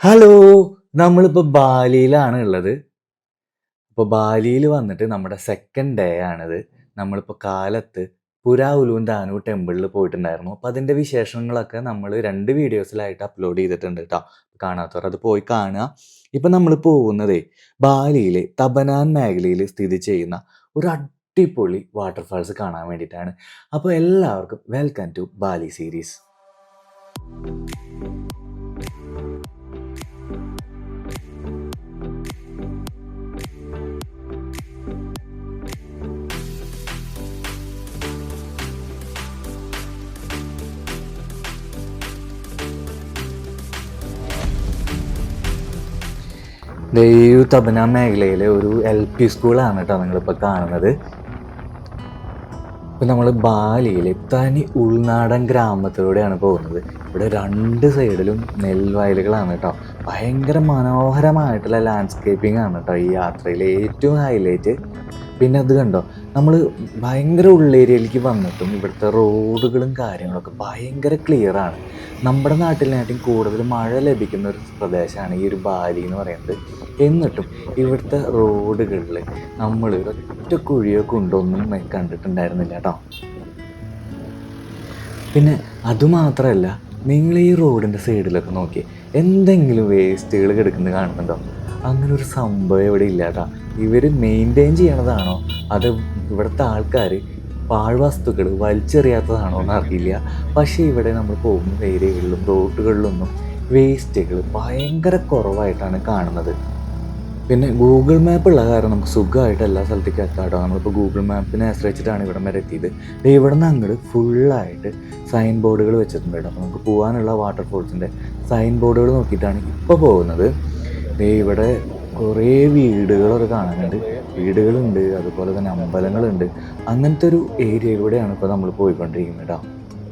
Hello നമ്മളിപ്പോൾ ബാലിയിലാണ് ഉള്ളത്. അപ്പോൾ ബാലിയിൽ വന്നിട്ട് നമ്മുടെ സെക്കൻഡ് ഡേ ആണിത്. നമ്മളിപ്പോൾ കാലത്ത് പുരാ ഉലൂൻ ദാനു ടെമ്പിളിൽ പോയിട്ടുണ്ടായിരുന്നു. അപ്പോൾ അതിന്റെ വിശേഷങ്ങളൊക്കെ നമ്മൾ രണ്ട് വീഡിയോസിലായിട്ട് അപ്ലോഡ് ചെയ്തിട്ടുണ്ട് കേട്ടോ കാണാത്തവർ അത് പോയി കാണുക. ഇപ്പം നമ്മൾ പോകുന്നതേ ബാലിയിലെ തബനാൻ മേഖലയിൽ സ്ഥിതി ചെയ്യുന്ന ഒരു അടിപൊളി വാട്ടർഫാൾസ് കാണാൻ വേണ്ടിയിട്ടാണ്. അപ്പോൾ എല്ലാവർക്കും വെൽക്കം ടു ബാലി സീരീസ് ഈ തബന മേഖലയിലെ ഒരു എൽ പി സ്കൂളാണ് കേട്ടോ നിങ്ങളിപ്പോൾ കാണുന്നത്. ഇപ്പം നമ്മൾ ബാലിയിലെ തനി ഉൾനാടൻ ഗ്രാമത്തിലൂടെയാണ് പോകുന്നത്. ഇവിടെ രണ്ട് സൈഡിലും നെൽവയലുകളാണ് കേട്ടോ ഭയങ്കര മനോഹരമായിട്ടുള്ള ലാൻഡ്സ്കേപ്പിംഗ് ആണ് കേട്ടോ ഈ യാത്രയിലെ ഏറ്റവും ഹൈലൈറ്റ് പിന്നെ അത് കണ്ടോ നമ്മൾ ഭയങ്കര ഉള്ളേരിയയിലേക്ക് വന്നിട്ടും ഇവിടുത്തെ റോഡുകളും കാര്യങ്ങളൊക്കെ ഭയങ്കര ക്ലിയറാണ് നമ്മുടെ നാട്ടിലായിട്ടും കൂടുതൽ മഴ ലഭിക്കുന്ന ഒരു പ്രദേശമാണ് ഈ ഒരു ബാലി എന്ന് പറയുന്നത്. എന്നിട്ടും ഇവിടുത്തെ റോഡുകളിൽ നമ്മൾ ഒറ്റ കുഴിയോ കുണ്ടൊന്നും കണ്ടിട്ടുണ്ടായിരുന്നില്ല കേട്ടോ പിന്നെ അതുമാത്രമല്ല നിങ്ങൾ ഈ റോഡിന്റെ സൈഡിലൊക്കെ നോക്കി എന്തെങ്കിലും വേസ്റ്റുകൾ കിടക്കുന്നത് കാണുന്നുണ്ടോ? അങ്ങനെ ഒരു സംഭവം ഇവിടെ ഇല്ല കേട്ടോ. ഇവർ മെയിന്റെയിൻ ചെയ്യണതാണോ? അത് ഇവിടുത്തെ ആൾക്കാർ പാഴ്വസ്തുക്കൾ വലിച്ചെറിയാത്തതാണോ എന്ന് അറിയില്ല പക്ഷേ ഇവിടെ നമ്മൾ പോകുന്ന ഏരിയകളിലും റോഡുകളിലൊന്നും വേസ്റ്റുകൾ ഭയങ്കര കുറവായിട്ടാണ് കാണുന്നത്. പിന്നെ ഗൂഗിൾ മാപ്പ് ഉള്ള കാരണം നമുക്ക് സുഖമായിട്ട് എല്ലാ സ്ഥലത്തേക്കും എത്താം കേട്ടോ. നമ്മളിപ്പോൾ ഗൂഗിൾ മാപ്പിനെ ആശ്രയിച്ചിട്ടാണ് ഇവിടം വരെ എത്തിയത്. ഇവിടെ നിന്ന് അങ്ങോട്ട് ഫുള്ളായിട്ട് സൈൻ ബോർഡുകൾ വെച്ചിട്ടുണ്ട് കേട്ടോ. നമുക്ക് പോകാനുള്ള വാട്ടർഫോൾസിന്റെ സൈൻ ബോർഡുകൾ നോക്കിയിട്ടാണ് ഇപ്പോൾ പോകുന്നത്. ഇവിടെ കുറേ വീടുകളൊക്കെ കാണാനുണ്ട്. വീടുകളുണ്ട് അതുപോലെ തന്നെ അമ്പലങ്ങളുണ്ട്. അങ്ങനത്തെ ഒരു ഏരിയയിലൂടെയാണ് ഇപ്പോൾ നമ്മൾ പോയിക്കൊണ്ടിരിക്കുന്നത് കേട്ടോ.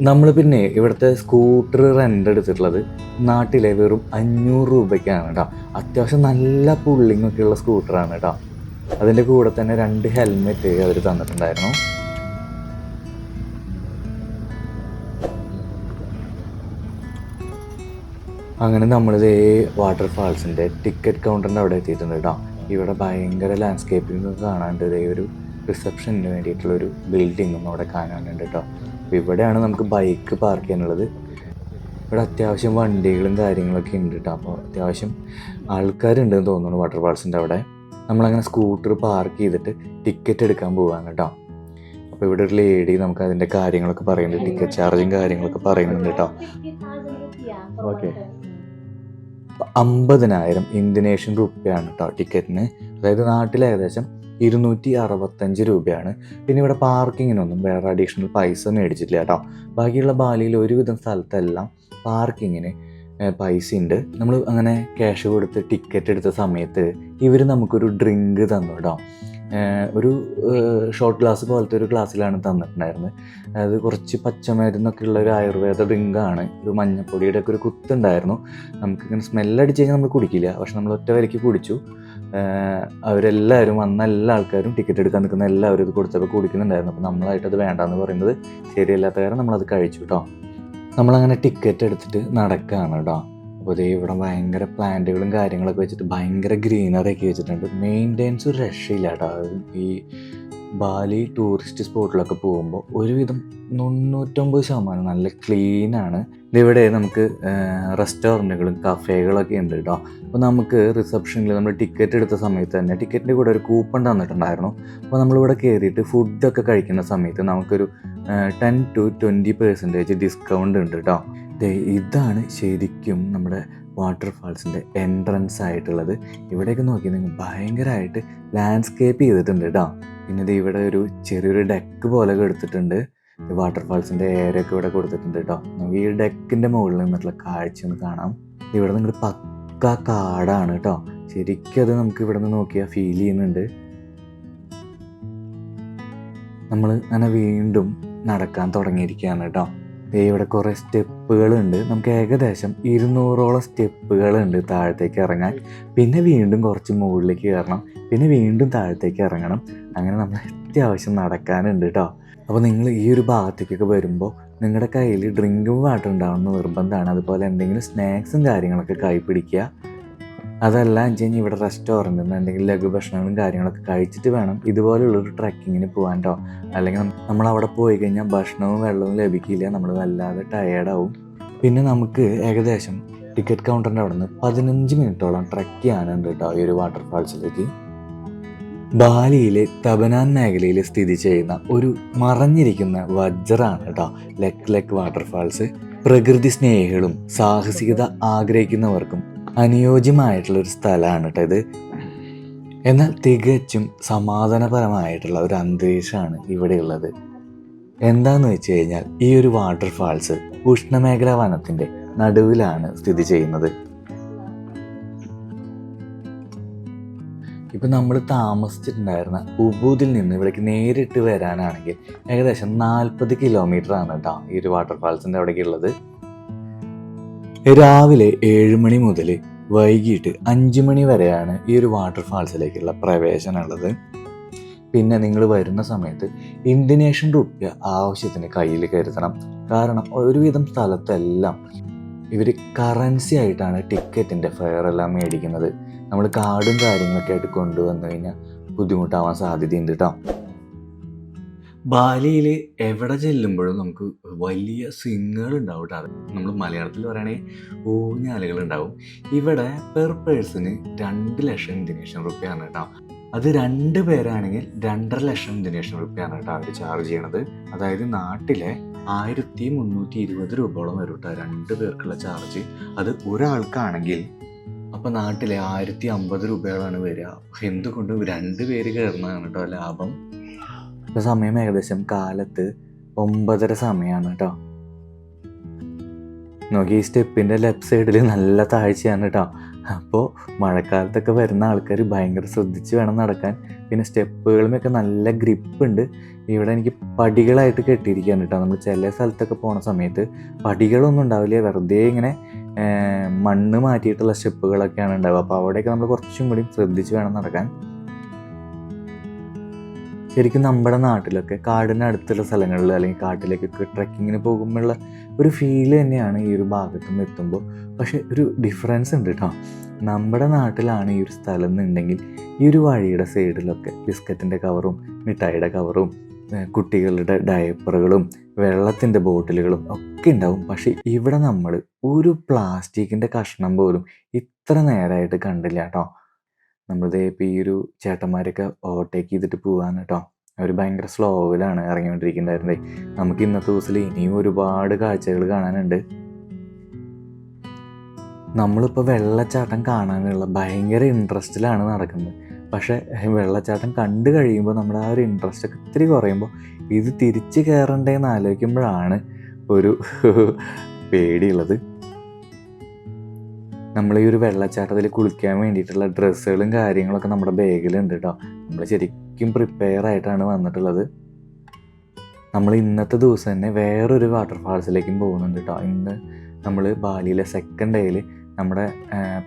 നമ്മൾ പിന്നെ ഇവിടുത്തെ സ്കൂട്ടർ റെന്റ് എടുത്തിട്ടുള്ളത് നാട്ടിലെ വെറും അഞ്ഞൂറ് രൂപയ്ക്കാണ് കേട്ടോ അത്യാവശ്യം നല്ല പുള്ളിങ് ഒക്കെ ഉള്ള സ്കൂട്ടറാണ് കേട്ടോ അതിന്റെ കൂടെ തന്നെ രണ്ട് ഹെൽമെറ്റ് അവർ തന്നിട്ടുണ്ടായിരുന്നു. അങ്ങനെ നമ്മളിത് വാട്ടർഫാൾസിന്റെ ടിക്കറ്റ് കൗണ്ടറിന്റെ അവിടെ എത്തിയിട്ടുണ്ട് കേട്ടോ ഇവിടെ ഭയങ്കര ലാൻഡ്സ്കേപ്പിംഗ് കാണാണ്ട് ഒരു റിസപ്ഷന് വേണ്ടിയിട്ടുള്ളൊരു ബിൽഡിങ്ങും അവിടെ കാണാനുണ്ട് കേട്ടോ അപ്പോൾ ഇവിടെയാണ് നമുക്ക് ബൈക്ക് പാർക്ക് ചെയ്യാനുള്ളത്. ഇവിടെ അത്യാവശ്യം വണ്ടികളും കാര്യങ്ങളൊക്കെ ഉണ്ട് കേട്ടോ അപ്പോൾ അത്യാവശ്യം ആൾക്കാരുണ്ടെന്ന് തോന്നുന്നു വാട്ടർ ഫാൾസിന്റെ അവിടെ. നമ്മളങ്ങനെ സ്കൂട്ടർ പാർക്ക് ചെയ്തിട്ട് ടിക്കറ്റ് എടുക്കാൻ പോവാണ് കേട്ടോ അപ്പോൾ ഇവിടെ ഒരു ലേഡി നമുക്ക് അതിന്റെ കാര്യങ്ങളൊക്കെ പറയുന്നുണ്ട്. ടിക്കറ്റ് ചാർജും കാര്യങ്ങളൊക്കെ പറയുന്നുണ്ട് കേട്ടോ ഓക്കെ അമ്പതിനായിരം ഇന്ത്യനേഷ്യൻ റുപ്യാണ് കേട്ടോ ടിക്കറ്റിന് അതായത് നാട്ടിൽ ഏകദേശം ഇരുന്നൂറ്റി അറുപത്തഞ്ച് രൂപയാണ്. പിന്നെ ഇവിടെ പാർക്കിങ്ങിനൊന്നും വേറെ അഡീഷണൽ പൈസ മേടിച്ചിട്ടില്ല കേട്ടോ. ബാക്കിയുള്ള ബാലിയിൽ ഒരുവിധം സ്ഥലത്തെല്ലാം പാർക്കിങ്ങിന് പൈസ ഉണ്ട്. നമ്മൾ അങ്ങനെ ക്യാഷ് കൊടുത്ത് ടിക്കറ്റ് എടുത്ത സമയത്ത് ഇവർ നമുക്കൊരു ഡ്രിങ്ക് തന്നു കേട്ടോ. ഒരു ഷോർട്ട് ഗ്ലാസ് പോലത്തെ ഒരു ഗ്ലാസ്സിലാണ് തന്നിട്ടുണ്ടായിരുന്നത്. അത് കുറച്ച് പച്ചമരുന്നൊക്കെ ഉള്ള ഒരു ആയുർവേദ ഡ്രിങ്കാണ് ഒരു മഞ്ഞപ്പൊടിയുടെ ഒക്കെ ഒരു കുത്തുണ്ടായിരുന്നു. നമുക്കിങ്ങനെ സ്മെല്ലടിച്ച് കഴിഞ്ഞാൽ നമ്മൾ കുടിക്കില്ല. പക്ഷെ നമ്മൾ ഒറ്റ വരയ്ക്ക് കുടിച്ചു. അവരെല്ലാവരും വന്ന എല്ലാ ആൾക്കാരും ടിക്കറ്റ് എടുക്കാൻ നിൽക്കുന്ന എല്ലാവരും ഇത് കൊടുത്തപ്പോൾ കുടിക്കുന്നുണ്ടായിരുന്നു. അപ്പോൾ നമ്മളായിട്ട് അത് വേണ്ടാന്ന് പറയുന്നത് ശരിയല്ലാത്ത കാരണം നമ്മളത് കഴിച്ചു കേട്ടോ നമ്മളങ്ങനെ ടിക്കറ്റ് എടുത്തിട്ട് നടക്കുകയാണ് കേട്ടോ അപ്പോൾ ദേ ഇവിടെ ഭയങ്കര പ്ലാന്റുകളും കാര്യങ്ങളൊക്കെ വെച്ചിട്ട് ഭയങ്കര ഗ്രീനറി ഒക്കെ വെച്ചിട്ടുണ്ട്. മെയിന്റെനൻസ് ഒരു രക്ഷയില്ല കേട്ടോ ഈ ബാലി ടൂറിസ്റ്റ് സ്പോട്ടിലൊക്കെ പോകുമ്പോൾ ഒരുവിധം തൊണ്ണൂറ്റൊമ്പത് ശതമാനം നല്ല ക്ലീനാണ് ഇവിടെ നമുക്ക് റെസ്റ്റോറന്റുകളും കഫേകളൊക്കെ ഉണ്ട് കേട്ടോ അപ്പോൾ നമുക്ക് റിസപ്ഷനിൽ നമ്മൾ ടിക്കറ്റ് എടുത്ത സമയത്ത് തന്നെ ടിക്കറ്റിന്റെ കൂടെ ഒരു കൂപ്പൺ തന്നിട്ടുണ്ടായിരുന്നു. അപ്പോൾ നമ്മളിവിടെ കയറിയിട്ട് ഫുഡൊക്കെ കഴിക്കുന്ന സമയത്ത് നമുക്കൊരു ten to twenty percentage discount ഉണ്ട് കേട്ടോ ഇതാണ് ശരിക്കും നമ്മുടെ വാട്ടർഫാൾസിന്റെ എൻട്രൻസ് ആയിട്ടുള്ളത് ഇവിടെയൊക്കെ നോക്കി നിങ്ങൾ ഭയങ്കരമായിട്ട് ലാൻഡ്സ്കേപ്പ് ചെയ്തിട്ടുണ്ട് കേട്ടോ. പിന്നെ ഇത് ഇവിടെ ഒരു ചെറിയൊരു ഡെക്ക് പോലെ എടുത്തിട്ടുണ്ട്. വാട്ടർഫാൾസിന്റെ ഏരൊക്കെ ഇവിടെ കൊടുത്തിട്ടുണ്ട് കേട്ടോ. നമുക്ക് ഈ ഡെക്കിന്റെ മുകളിൽ നിന്നിട്ടുള്ള കാഴ്ച ഒന്ന് കാണാം. ഇവിടെ നിങ്ങൾ പക്ക കാടാണ് കേട്ടോ. ശരിക്കും അത് നമുക്ക് ഇവിടെ നിന്ന് നോക്കിയാൽ ഫീൽ ചെയ്യുന്നുണ്ട്. നമ്മൾ അങ്ങനെ വീണ്ടും നടക്കാൻ തുടങ്ങിയിരിക്കുകയാണ് കേട്ടോ. ഇവിടെ കുറേ സ്റ്റെപ്പുകളുണ്ട്. നമുക്ക് ഏകദേശം ഇരുന്നൂറോളം സ്റ്റെപ്പുകളുണ്ട് താഴത്തേക്ക് ഇറങ്ങാൻ. പിന്നെ വീണ്ടും കുറച്ച് മുകളിലേക്ക് കയറണം. പിന്നെ വീണ്ടും താഴത്തേക്ക് ഇറങ്ങണം. അങ്ങനെ നമ്മൾ അത്യാവശ്യം നടക്കാനുണ്ട് കേട്ടോ അപ്പോൾ നിങ്ങൾ ഈ ഒരു ഭാഗത്തേക്കൊക്കെ വരുമ്പോൾ നിങ്ങളുടെ കയ്യിൽ ഡ്രിങ്കും വാട്ടർ ഉണ്ടാവുന്ന നിർബന്ധമാണ്. അതുപോലെ എന്തെങ്കിലും സ്നാക്സും കാര്യങ്ങളൊക്കെ കൈ പിടിക്കുക. അതല്ല എന്ന് വെച്ച് കഴിഞ്ഞാൽ ഇവിടെ റെസ്റ്റോറന്റിൽ നിന്ന് എന്തെങ്കിലും ലഘുഭക്ഷണങ്ങളും കാര്യങ്ങളൊക്കെ കഴിച്ചിട്ട് വേണം ഇതുപോലുള്ളൊരു ട്രക്കിങ്ങിന് പോകാൻ കേട്ടോ അല്ലെങ്കിൽ നമ്മൾ അവിടെ പോയി കഴിഞ്ഞാൽ ഭക്ഷണവും വെള്ളവും ലഭിക്കില്ല നമ്മൾ വല്ലാതെ ടയേർഡാവും പിന്നെ നമുക്ക് ഏകദേശം ടിക്കറ്റ് കൗണ്ടറിന്റെ അവിടെ നിന്ന് പതിനഞ്ച് മിനിറ്റോളം ട്രക്ക് ചെയ്യാനുണ്ട് കേട്ടോ ഈ ഒരു വാട്ടർഫാൾസിലേക്ക് ബാലിയിലെ തബനാൻ മേഖലയിൽ സ്ഥിതി ചെയ്യുന്ന ഒരു മറഞ്ഞിരിക്കുന്ന വജ്രാണ് കേട്ടോ ലെക് ലെക് വാട്ടർഫാൾസ് പ്രകൃതി സ്നേഹികളും സാഹസികത ആഗ്രഹിക്കുന്നവർക്കും അനുയോജ്യമായിട്ടുള്ള ഒരു സ്ഥലമാണ് കേട്ടോ ഇത്. എന്നാൽ തികച്ചും സമാധാനപരമായിട്ടുള്ള ഒരു അന്തരീക്ഷമാണ് ഇവിടെയുള്ളത് എന്താന്ന് വെച്ച് കഴിഞ്ഞാൽ ഈ ഒരു വാട്ടർഫാൾസ് ഉഷ്ണമേഖലാ വനത്തിന്റെ നടുവിലാണ് സ്ഥിതി ചെയ്യുന്നത്. ഇപ്പം നമ്മൾ താമസിച്ചിട്ടുണ്ടായിരുന്ന ഉബൂദിൽ നിന്ന് ഇവിടേക്ക് നേരിട്ട് വരാനാണെങ്കിൽ ഏകദേശം നാൽപ്പത് കിലോമീറ്റർ ആണ് കേട്ടോ ഈ ഒരു വാട്ടർഫാൾസിന്റെ അവിടേക്ക് ഉള്ളത്. രാവിലെ ഏഴ് മണി മുതൽ വൈകിട്ട് അഞ്ച് മണി വരെയാണ് ഈ ഒരു വാട്ടർഫാൾസിലേക്കുള്ള പ്രവേശനം ഉള്ളത്. പിന്നെ നിങ്ങൾ വരുന്ന സമയത്ത് ഇന്തോനേഷ്യൻ റുപ്യ ആവശ്യത്തിന് കയ്യിൽ കരുതണം. കാരണം ഒരുവിധം സ്ഥലത്തെല്ലാം ഇവർ കറൻസി ആയിട്ടാണ് ടിക്കറ്റിന്റെ ഫെയർ എല്ലാം മേടിക്കുന്നത്. നമ്മൾ കാർഡും കാര്യങ്ങളൊക്കെ ആയിട്ട് കൊണ്ടുവന്നു കഴിഞ്ഞാൽ ബുദ്ധിമുട്ടാവാൻ സാധ്യതയുണ്ട് കേട്ടോ ബാലിയിൽ എവിടെ ചെല്ലുമ്പോഴും നമുക്ക് വലിയ സിങ്ങുകൾ ഉണ്ടാവും കേട്ടോ നമ്മൾ മലയാളത്തിൽ പറയുകയാണെങ്കിൽ ഊഞ്ഞാലുകൾ ഉണ്ടാവും ഇവിടെ പെർ പേഴ്സണ് രണ്ട് ലക്ഷം ഇന്തോനേഷ്യൻ റുപ്യാണ് കേട്ടോ അത് രണ്ട് പേരാണെങ്കിൽ രണ്ടര ലക്ഷം ഇന്തോനേഷ്യൻ റുപ്യാണ് കേട്ടോ അവർ ചാർജ് ചെയ്യണത്. അതായത് നാട്ടിലെ ആയിരത്തി മുന്നൂറ്റി ഇരുപത് രൂപയോളം വരും കേട്ടോ രണ്ട് പേർക്കുള്ള ചാർജ് അത് ഒരാൾക്കാണെങ്കിൽ അപ്പോൾ നാട്ടിലെ ആയിരത്തി അമ്പത് രൂപയോളാണ് വരിക. എന്തുകൊണ്ടും രണ്ട് പേര് കയറുന്നതാണ് കേട്ടോ ലാഭം. ഇപ്പൊ സമയം ഏകദേശം കാലത്ത് ഒമ്പതര സമയമാണ് കേട്ടോ നോക്കി ഈ സ്റ്റെപ്പിന്റെ ലെഫ്റ്റ് സൈഡിൽ നല്ല താഴ്ചയാണ് കേട്ടോ അപ്പോൾ മഴക്കാലത്തൊക്കെ വരുന്ന ആൾക്കാർ ഭയങ്കര ശ്രദ്ധിച്ച് വേണം നടക്കാൻ. പിന്നെ സ്റ്റെപ്പുകളുമൊക്കെ നല്ല ഗ്രിപ്പ് ഉണ്ട്. ഇവിടെ എനിക്ക് പടികളായിട്ട് കെട്ടിയിരിക്കുകയാണ് കേട്ടോ നമ്മൾ ചില സ്ഥലത്തൊക്കെ പോണ സമയത്ത് പടികളൊന്നും ഉണ്ടാവില്ല. വെറുതെ ഇങ്ങനെ മണ്ണ് മാറ്റിയിട്ടുള്ള സ്റ്റെപ്പുകളൊക്കെയാണ് ഉണ്ടാവുക. അപ്പോൾ അവിടെയൊക്കെ നമ്മൾ കുറച്ചും കൂടി ശ്രദ്ധിച്ച് വേണം നടക്കാൻ. ശരിക്കും നമ്മുടെ നാട്ടിലൊക്കെ കാടിനടുത്തുള്ള സ്ഥലങ്ങളിൽ അല്ലെങ്കിൽ കാട്ടിലേക്കൊക്കെ ട്രക്കിങ്ങിന് പോകുമ്പോഴുള്ള ഒരു ഫീൽ തന്നെയാണ് ഈ ഒരു ഭാഗത്തുനിന്ന് എത്തുമ്പോൾ. പക്ഷേ ഒരു ഡിഫറൻസ് ഉണ്ട് കേട്ടോ നമ്മുടെ നാട്ടിലാണ് ഈ ഒരു സ്ഥലം എന്നുണ്ടെങ്കിൽ ഈ ഒരു വഴിയുടെ സൈഡിലൊക്കെ ബിസ്ക്കറ്റിന്റെ കവറും മിഠായിയുടെ കവറും കുട്ടികളുടെ ഡയപ്പറുകളും വെള്ളത്തിന്റെ ബോട്ടിലുകളും ഒക്കെ ഉണ്ടാവും. പക്ഷേ ഇവിടെ നമ്മൾ ഒരു പ്ലാസ്റ്റിക്കിന്റെ കഷ്ണം പോലും ഇത്ര നേരമായിട്ട് കണ്ടില്ല കേട്ടോ നമ്മളിതേ ഇപ്പോൾ ഈ ഒരു ചേട്ടന്മാരൊക്കെ ഓവർടേക്ക് ചെയ്തിട്ട് പോകാൻ കേട്ടോ അവർ ഭയങ്കര സ്ലോവിലാണ് ഇറങ്ങിക്കൊണ്ടിരിക്കുന്നുണ്ടായിരുന്നത് നമുക്ക് ഇന്നത്തെ ദിവസത്തിൽ ഇനിയും ഒരുപാട് കാഴ്ചകൾ കാണാനുണ്ട്. നമ്മളിപ്പോൾ വെള്ളച്ചാട്ടം കാണാനുള്ള ഭയങ്കര ഇൻട്രസ്റ്റിലാണ് നടക്കുന്നത്. പക്ഷേ വെള്ളച്ചാട്ടം കണ്ടു കഴിയുമ്പോൾ നമ്മുടെ ആ ഒരു ഇൻട്രസ്റ്റ് ഒക്കെ ഇത്തിരി കുറയുമ്പോൾ ഇത് തിരിച്ച് കയറണ്ടേന്ന് ആലോചിക്കുമ്പോഴാണ് ഒരു പേടിയുള്ളത്. നമ്മൾ ഈ ഒരു വെള്ളച്ചാട്ടത്തിൽ കുളിക്കാൻ വേണ്ടിയിട്ടുള്ള ഡ്രസ്സുകളും കാര്യങ്ങളൊക്കെ നമ്മുടെ ബാഗിലുണ്ട് കേട്ടോ നമ്മൾ ശരിക്കും പ്രിപ്പയർ ആയിട്ടാണ് വന്നിട്ടുള്ളത്. നമ്മൾ ഇന്നത്തെ ദിവസം തന്നെ വേറൊരു വാട്ടർഫാൾസിലേക്കും പോകുന്നുണ്ട് കേട്ടോ ഇന്ന് നമ്മൾ ബാലിയിലെ സെക്കൻഡ് ഡേയിൽ നമ്മുടെ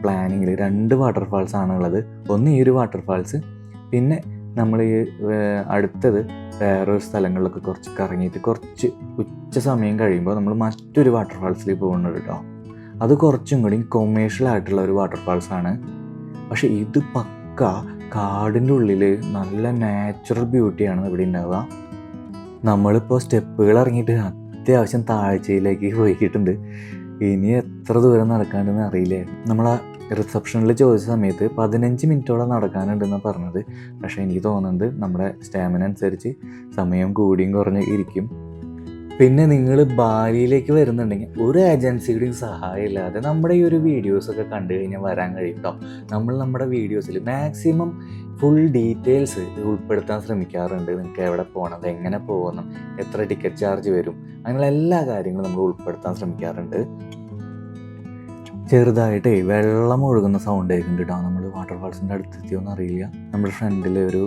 പ്ലാനിങ്ങിൽ രണ്ട് വാട്ടർഫാൾസ് ആണുള്ളത്. ഒന്ന് ഈ ഒരു വാട്ടർഫാൾസ് പിന്നെ നമ്മൾ ഈ അടുത്തത് വേറൊരു സ്ഥലങ്ങളിലൊക്കെ കുറച്ച് കറങ്ങിയിട്ട് കുറച്ച് ഉച്ച സമയം കഴിയുമ്പോൾ നമ്മൾ മറ്റൊരു വാട്ടർഫാൾസിൽ പോകുന്നുണ്ട് കേട്ടോ അത് കുറച്ചും കൂടി കൊമേഴ്ഷ്യൽ ആയിട്ടുള്ള ഒരു വാട്ടർഫാൾസ് ആണ്. പക്ഷെ ഇത് പക്ക കാടിന്റെ ഉള്ളിൽ നല്ല നാച്ചുറൽ ബ്യൂട്ടിയാണ് ഇവിടെ ഉണ്ടാവുക നമ്മളിപ്പോൾ സ്റ്റെപ്പുകൾ ഇറങ്ങിയിട്ട് അത്യാവശ്യം താഴ്ചയിലേക്ക് പോയിട്ടുണ്ട്. ഇനി എത്ര ദൂരം നടക്കാണ്ടെന്ന് അറിയില്ലേ? നമ്മൾ ആ റിസപ്ഷനിൽ ചോദിച്ച സമയത്ത് പതിനഞ്ച് മിനിറ്റോളം നടക്കാനുണ്ടെന്നാണ് പറഞ്ഞത്. പക്ഷേ എനിക്ക് തോന്നുന്നുണ്ട് നമ്മുടെ സ്റ്റാമിന അനുസരിച്ച് സമയം കൂടിയും കുറഞ്ഞ് ഇരിക്കും. പിന്നെ നിങ്ങൾ ബാലിയിലേക്ക് വരുന്നുണ്ടെങ്കിൽ ഒരു ഏജൻസിയുടെയും സഹായം ഇല്ലാതെ നമ്മുടെ ഈ ഒരു വീഡിയോസൊക്കെ കണ്ടു കഴിഞ്ഞാൽ വരാൻ കഴിയും കേട്ടോ നമ്മൾ നമ്മുടെ വീഡിയോസിൽ മാക്സിമം ഫുൾ ഡീറ്റെയിൽസ് ഉൾപ്പെടുത്താൻ ശ്രമിക്കാറുണ്ട്. നിങ്ങൾക്ക് എവിടെ പോകണം എങ്ങനെ പോകണം എത്ര ടിക്കറ്റ് ചാർജ് വരും അങ്ങനെയുള്ള എല്ലാ കാര്യങ്ങളും നമ്മൾ ഉൾപ്പെടുത്താൻ ശ്രമിക്കാറുണ്ട്. ചെറുതായിട്ടേ വെള്ളം ഒഴുകുന്ന സൗണ്ട് കേൾക്കുന്നുണ്ട് നമ്മൾ വാട്ടർഫാൾസിന്റെ അടുത്തെത്തിയോന്ന് അറിയില്ല. നമ്മുടെ ഫ്രണ്ടിൽ ഒരു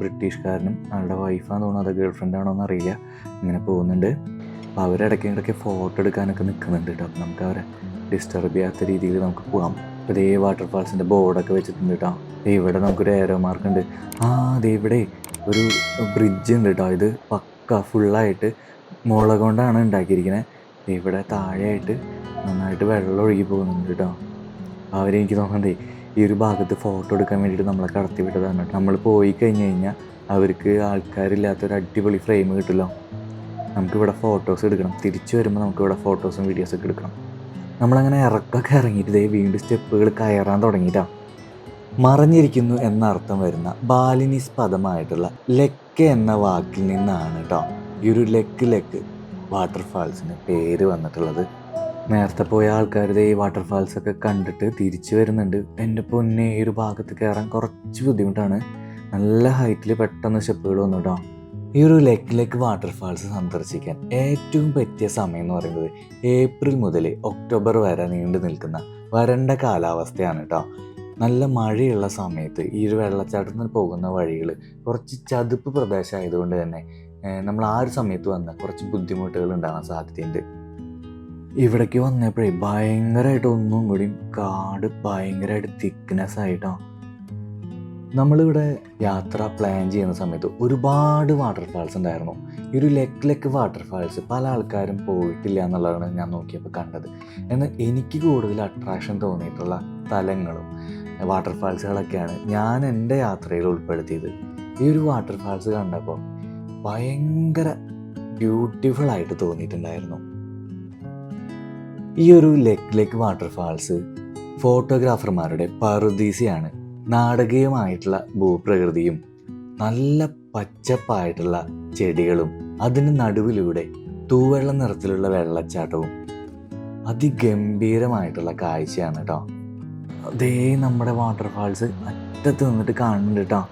ബ്രിട്ടീഷ്കാരനും ആളുടെ വൈഫാന്ന് തോന്നുന്നു. അത് ഗേൾ ഫ്രണ്ട് ആണോ എന്ന് അറിയില്ല. ഇങ്ങനെ പോകുന്നുണ്ട്. അപ്പോൾ അവരിടയ്ക്ക് ഇടയ്ക്ക് ഫോട്ടോ എടുക്കാനൊക്കെ നിൽക്കുന്നുണ്ട് കേട്ടോ അപ്പോൾ നമുക്ക് അവരെ ഡിസ്റ്റർബ് ചെയ്യാത്ത രീതിയിൽ നമുക്ക് പോകാം അപ്പോൾ ഇതേ വാട്ടർഫാൾസിന്റെ ബോർഡൊക്കെ വെച്ചിട്ടുണ്ട് കേട്ടോ ഇവിടെ നമുക്കൊരു ഏരോ മാർക്ക് ഉണ്ട്. ആ ദേ ഇവിടെ ഒരു ബ്രിഡ്ജ് ഉണ്ട് കേട്ടോ ഇത് പക്ക ഫുള്ളായിട്ട് മുള കൊണ്ടാണ് ഉണ്ടാക്കിയിരിക്കുന്നത് ഇവിടെ താഴെയായിട്ട് നന്നായിട്ട് വെള്ളം ഒഴുകി പോകുന്നുണ്ട് കേട്ടോ. അവരെനിക്ക് തോന്നണ്ടേ ഈ ഒരു ഭാഗത്ത് ഫോട്ടോ എടുക്കാൻ വേണ്ടിയിട്ട് നമ്മളെ കടത്തി വിട്ടതാണ്. നമ്മൾ പോയി കഴിഞ്ഞ് കഴിഞ്ഞാൽ അവർക്ക് ആൾക്കാരില്ലാത്തൊരു അടിപൊളി ഫ്രെയിം കിട്ടുമല്ലോ. നമുക്കിവിടെ ഫോട്ടോസ് എടുക്കണം. തിരിച്ചു വരുമ്പോൾ നമുക്കിവിടെ ഫോട്ടോസും വീഡിയോസും വീഡിയോസൊക്കെ എടുക്കണം. നമ്മളങ്ങനെ ഇറക്കൊക്കെ ഇറങ്ങിയിട്ട് ഇതേ വീണ്ടും സ്റ്റെപ്പുകൾ കയറാൻ തുടങ്ങിയിട്ടാണ് മറഞ്ഞിരിക്കുന്നു എന്ന അർത്ഥം വരുന്ന ബാലിനിസ് പദമായിട്ടുള്ള ലെക്ക് എന്ന വാക്കിൽ നിന്നാണ് കേട്ടോ. ഈ ഒരു ലെക്ക് ലെക്ക് വാട്ടർഫാൾസിന് പേര് വന്നിട്ടുള്ളത്. നേരത്തെ പോയ ആൾക്കാർ ഈ വാട്ടർഫാൾസ് ഒക്കെ കണ്ടിട്ട് തിരിച്ചു വരുന്നുണ്ട്. എന്റെ പൊന്നെ ഈ ഒരു ഭാഗത്ത് കയറാൻ കുറച്ച് ബുദ്ധിമുട്ടാണ്. നല്ല ഹൈറ്റിൽ പെട്ടെന്ന് സ്റ്റെപ്പുകൾ വന്നു കേട്ടോ ഈ ഒരു ലെക്ക് ലെക്ക് വാട്ടർഫാൾസ് സന്ദർശിക്കാൻ ഏറ്റവും പറ്റിയ സമയം എന്ന് പറയുന്നത് ഏപ്രിൽ മുതൽ ഒക്ടോബർ വരെ നീണ്ടു നിൽക്കുന്ന വരണ്ട കാലാവസ്ഥയാണ് കേട്ടോ നല്ല മഴയുള്ള സമയത്ത് ഈ ഒരു വെള്ളച്ചാട്ടത്തിൽ പോകുന്ന വഴികൾ കുറച്ച് ചതുപ്പ് പ്രദേശമായതുകൊണ്ട് തന്നെ നമ്മൾ ആ ഒരു സമയത്ത് വന്നാൽ കുറച്ച് ബുദ്ധിമുട്ടുകൾ ഉണ്ടാകാൻ സാധ്യതയുണ്ട്. ഇവിടേക്ക് വന്നപ്പോഴേ ഭയങ്കരമായിട്ട് ഒന്നും കൂടി കാട് ഭയങ്കരമായിട്ട് തിക്നെസ് ആയിട്ടോ. നമ്മളിവിടെ യാത്ര പ്ലാൻ ചെയ്യുന്ന സമയത്ത് ഒരുപാട് വാട്ടർഫാൾസ് ഉണ്ടായിരുന്നു. ഈ ഒരു ലെക്ക് ലെക്ക് വാട്ടർഫാൾസ് പല ആൾക്കാരും പോയിട്ടില്ല എന്നുള്ളതാണ് ഞാൻ നോക്കിയപ്പോൾ കണ്ടത്. എന്നാൽ എനിക്ക് കൂടുതൽ അട്രാക്ഷൻ തോന്നിയിട്ടുള്ള സ്ഥലങ്ങളും വാട്ടർഫാൾസുകളൊക്കെയാണ് ഞാൻ എന്റെ യാത്രയിൽ ഉൾപ്പെടുത്തിയത്. ഈ ഒരു വാട്ടർഫാൾസ് കണ്ടപ്പോൾ ഭയങ്കര ബ്യൂട്ടിഫുൾ ആയിട്ട് തോന്നിയിട്ടുണ്ടായിരുന്നു. ഈ ഒരു ലെഗ് ലെഗ് വാട്ടർഫാൾസ് ഫോട്ടോഗ്രാഫർമാരുടെ പറുദീസയാണ്. നാടകീയമായിട്ടുള്ള ഭൂപ്രകൃതിയും നല്ല പച്ചപ്പായിട്ടുള്ള ചെടികളും അതിന് നടുവിലൂടെ തൂവെള്ള നിറത്തിലുള്ള വെള്ളച്ചാട്ടവും അതിഗംഭീരമായിട്ടുള്ള കാഴ്ചയാണ് കേട്ടോ അതേ നമ്മുടെ വാട്ടർഫാൾസ് അറ്റത്ത് നിന്നിട്ട് കാണുന്നുണ്ട് കേട്ടോ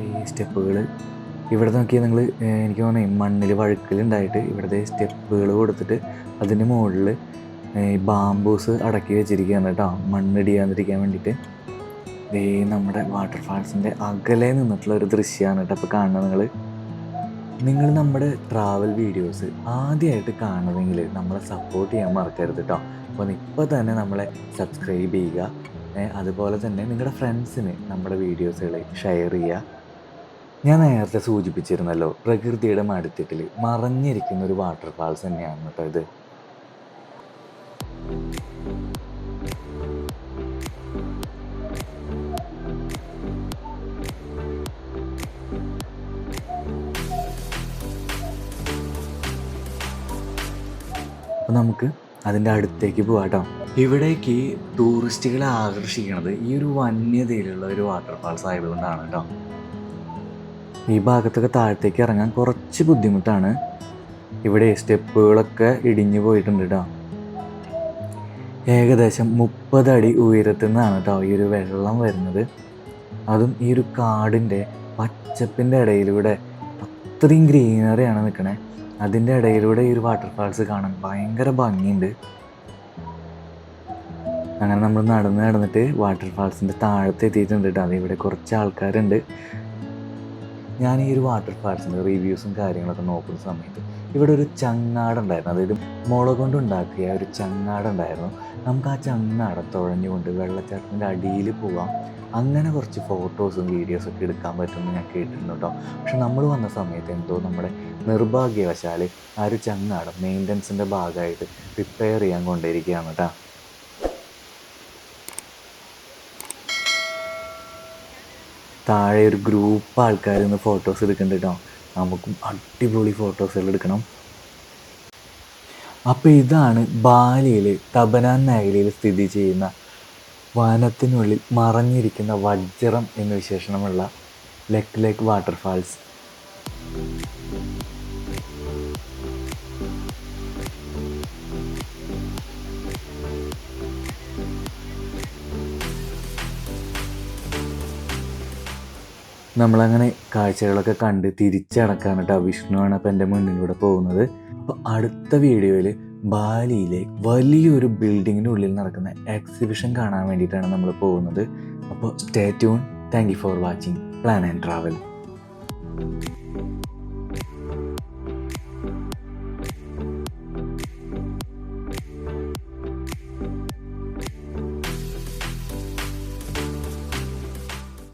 ഈ സ്റ്റെപ്പുകൾ ഇവിടെ നോക്കിയാൽ നിങ്ങൾ എനിക്ക് തോന്നി മണ്ണിൽ വഴുക്കലുണ്ടായിട്ട് ഇവിടുത്തെ സ്റ്റെപ്പുകൾ കൊടുത്തിട്ട് അതിന് മുകളിൽ ഈ ബാംബൂസ് അടക്കി വെച്ചിരിക്കുകയാണ് കേട്ടോ. മണ്ണിടിയാതിരിക്കാൻ വേണ്ടിയിട്ട്. ദേ നമ്മുടെ വാട്ടർഫാൾസിന്റെ അകലെ നിന്നിട്ടുള്ള ഒരു ദൃശ്യമാണ് കേട്ടോ അപ്പോൾ കാണുന്നത് നിങ്ങൾ നിങ്ങൾ നമ്മുടെ ട്രാവൽ വീഡിയോസ് ആദ്യമായിട്ട് കാണുമെങ്കിൽ നമ്മളെ സപ്പോർട്ട് ചെയ്യാൻ മറക്കരുത് കേട്ടോ. അപ്പോൾ ഇപ്പോൾ തന്നെ നമ്മളെ സബ്സ്ക്രൈബ് ചെയ്യുക. അതുപോലെ തന്നെ നിങ്ങളുടെ ഫ്രണ്ട്സിന് നമ്മുടെ വീഡിയോസുകൾ ഷെയർ ചെയ്യുക. ഞാൻ നേരത്തെ സൂചിപ്പിച്ചിരുന്നല്ലോ പ്രകൃതിയുടെ മടുത്തിട്ടിൽ മറഞ്ഞിരിക്കുന്ന ഒരു വാട്ടർഫാൾസ് തന്നെയാണ് കേട്ടോ ഇത്. നമുക്ക് അതിന്റെ അടുത്തേക്ക് പോകാട്ടോ കേട്ടോ ഇവിടേക്ക് ടൂറിസ്റ്റുകളെ ആകർഷിക്കുന്നത് ഈ ഒരു വന്യതയിലുള്ള ഒരു വാട്ടർഫാൾസ് ആയതുകൊണ്ടാണ് കേട്ടോ ഈ ഭാഗത്തൊക്കെ താഴത്തേക്ക് ഇറങ്ങാൻ കുറച്ച് ബുദ്ധിമുട്ടാണ്. ഇവിടെ സ്റ്റെപ്പുകളൊക്കെ ഇടിഞ്ഞു പോയിട്ടുണ്ട് കേട്ടോ ഏകദേശം മുപ്പത് അടി ഉയരത്തിൽ നിന്നാണ് കേട്ടോ ഈ ഒരു വെള്ളം വരുന്നത്. അതും ഈ ഒരു കാടിന്റെ പച്ചപ്പിന്റെ ഇടയിലൂടെ അത്രയും ഗ്രീനറിയാണ് നിൽക്കണേ. അതിന്റെ ഇടയിലൂടെ ഈ ഒരു വാട്ടർഫാൾസ് കാണാൻ ഭയങ്കര ഭംഗിയുണ്ട്. അങ്ങനെ നമ്മൾ നടന്ന് നടന്നിട്ട് വാട്ടർഫാൾസിന്റെ താഴത്ത് എത്തിയിട്ടുണ്ട് കേട്ടോ അത് ഇവിടെ കുറച്ച് ആൾക്കാരുണ്ട്. ഞാൻ ഈ ഒരു വാട്ടർ ഫാൾസിന്റെ റിവ്യൂസും കാര്യങ്ങളൊക്കെ നോക്കുന്ന സമയത്ത് ഇവിടെ ഒരു ചങ്ങാടുണ്ടായിരുന്നു അതായത് മുള കൊണ്ട് ഉണ്ടാക്കിയ ഒരു ചങ്ങാടുണ്ടായിരുന്നു നമുക്ക് ആ ചങ്ങാടം തുഴഞ്ഞുകൊണ്ട് വെള്ളച്ചാട്ടത്തിന്റെ അടിയിൽ പോവാം. അങ്ങനെ കുറച്ച് ഫോട്ടോസും വീഡിയോസും ഒക്കെ എടുക്കാൻ പറ്റുമെന്ന് ഞാൻ കേട്ടിട്ടുണ്ട് കേട്ടോ പക്ഷെ നമ്മൾ വന്ന സമയത്ത് എന്തോ നമ്മുടെ നിർഭാഗ്യവശാൽ ആ ഒരു ചങ്ങാടം മെയിന്റനൻസിന്റെ ഭാഗമായിട്ട് റിപ്പയർ ചെയ്യാൻ കൊണ്ടിരിക്കുകയാണ് കേട്ടോ താഴെ ഒരു ഗ്രൂപ്പ് ആൾക്കാർ നിന്ന് ഫോട്ടോസ് എടുക്കുന്നുണ്ട് കേട്ടോ നമുക്കും അടിപൊളി ഫോട്ടോസുകൾ എടുക്കണം. അപ്പോൾ ഇതാണ് ബാലിയിൽ തബനാൻ മേഖലയിൽ സ്ഥിതി ചെയ്യുന്ന വനത്തിനുള്ളിൽ മറഞ്ഞിരിക്കുന്ന വജ്രം എന്ന വിശേഷണമുള്ള ലെക്ക് ലേക്ക് വാട്ടർഫാൾസ് നമ്മളങ്ങനെ കാഴ്ചകളൊക്കെ കണ്ട് തിരിച്ചടക്കാണ് കേട്ടോ വിഷ്ണുവാണ് അപ്പോൾ എന്റെ മുന്നിലൂടെ പോകുന്നത്. അപ്പോൾ അടുത്ത വീഡിയോയിൽ ബാലിയിലെ വലിയൊരു ബിൽഡിങ്ങിനുള്ളിൽ നടക്കുന്ന എക്സിബിഷൻ കാണാൻ വേണ്ടിയിട്ടാണ് നമ്മൾ പോകുന്നത്. അപ്പോൾ stay tune thank you for watching plan and travel